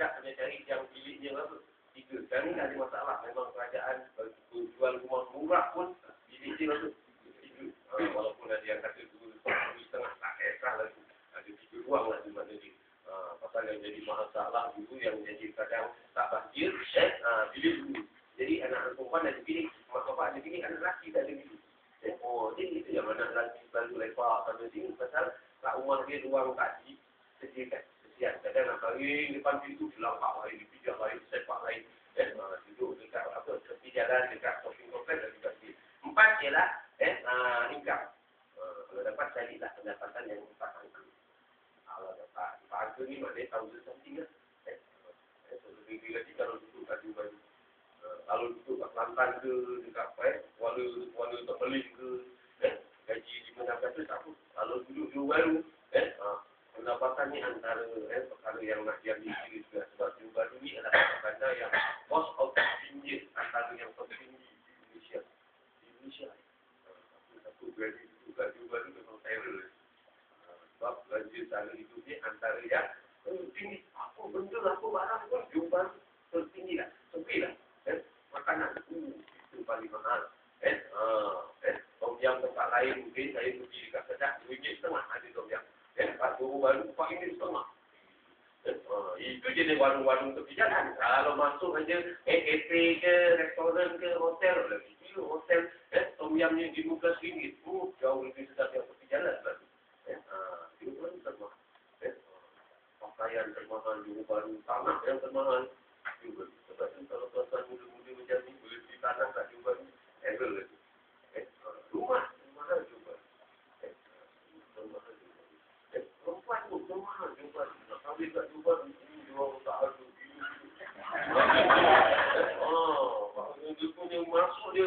tidak kena cari yang biliknya berapa. Tiga. Sekarang ni tak ada masalah. Memang kerajaan jual rumah murah pun dia berapa. Tiga. Ha, walaupun ada yang kata dua, dua setengah. Tak kisah lagi. Ada tiga ruang di mana dia. Ha, pasal yang jadi masalah dulu yang jadi kadang tak bahagia. Eh, ha, bilik dulu. Jadi anak-anak perempuan ada bilik. Mak bapak ada bilik. Anak lelaki tak ada bilik. Eh, oh, jadi itu yang anak lelaki selalu lepak pada sini. Pasal kat rumah dia ruang tak di Kadang nak baring depan pintu, dilangkap lain, dipijak lain, sepak lain. Eh, uh, duduk dekat apa, tepi jalan, dekat shopping complex dan juga. Empat ialah, eh, uh, income. Uh, kalau dapat, carilah pendapatan yang empat angka. Kalau dapat empat angka ni, maknanya thousand something lah. Eh, eh, so, lebih lagi kalau duduk kat baju. Uh, kalau duduk kat Kelantan ke, dekat apa, eh, Kuala, Kuala Terbelin ke, eh, gaji lima enam ratus tak apa. Kalau duduk di baru, eh, uh, pendapatan ni antara eh, perkara yang nak diambil serius juga. Sebab Johor Bahru ni adalah bandar yang cost of ringgit antara yang tertinggi di Indonesia. Di Indonesia. Uh, Satu-satu juga Johor Bahru memang. Uh, sebab belanja cara hidup ni antara yang tertinggi. Apa benda, apa barang pun Bahru tertinggi lah. Sepi lah. Eh, makanan. Uh, itu paling mahal. Eh, uh, eh, tom yam tempat lain mungkin saya pergi dekat Kedah, RM2 setengah ada tom yam. Eh, kat Johor Bahru, RM4 setengah. Eh, uh, itu jenis warung-warung tepi jalan. Kalau masuk aja, eh, cafe ke, restoran ke, hotel, lagi gila hotel, eh, tom yamnya RM15. Oh, jauh lebih sedap yang tepi jalan lagi. Eh, uh, Johor Bahru termahal. Eh, pakaian termahal, Johor Bahru, tanah yang termahal. Juga. Sebab tu kalau tuan-tuan muda-muda macam ni, boleh beli tanah kat Johor Bahru, error lagi. Eh, uh, rumah, mahal juga. Eh, termahal juga. Eh, perempuan pun termahal juga. Nak kahwin Bahru, hmm, dia orang tak ada. Oh, dia punya masuk dia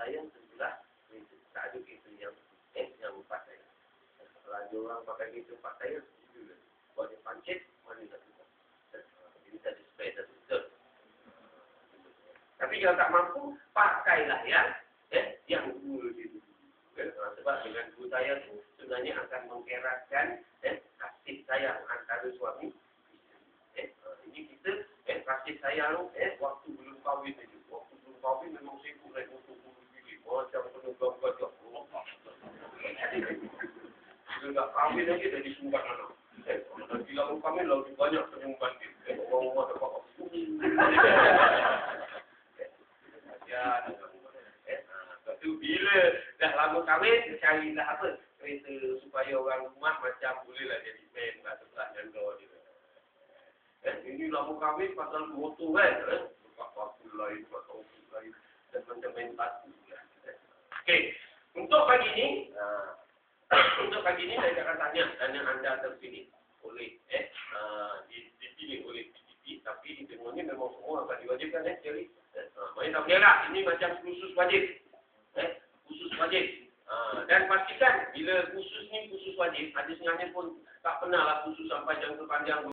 Lima tayang tentulah, tak ada kita yang, eh, yang empat tayang. Kalau ada orang pakai kita empat tayang, itu lah. Buat dia pancit, mana tak tukar. Jadi tak ada spare satu betul. Tapi kalau tak mampu, pakailah yang eh, yang dua itu. Eh, sebab dengan dua tayang itu sebenarnya akan menggerakkan eh, kasih sayang antara suami. Eh, ini kita eh, kasih sayang eh, waktu belum kahwin saja. Waktu belum kahwin memang sibuk naik motor bulu bilik. Gajah. Bila tak kahwin lagi dah disumbat anak. Eh, nanti lama kahwin lebih banyak penyumban dia. Eh, orang-orang dapat waktu. Ya, eh, ha, tu bila dah lama kahwin, carilah apa? Kereta supaya orang rumah macam bolehlah jadi man kat sebelah janda dia. Eh, ini lama kahwin pasal motor kan? Eh, paku lain, topik lain. Dan macam main batu lah. Eh. Okey, untuk pagi ni, uh, untuk pagi ni saya akan tanya, tanya anda terpilih oleh, eh, uh, dipilih oleh PTP, tapi semuanya memang semua akan diwajibkan, eh, jadi Eh, Main tak lah. Ini macam khusus wajib. Eh, khusus wajib. Ha, dan pastikan bila khusus ni khusus wajib, ada sebenarnya pun tak pernah lah khusus sampai jangka panjang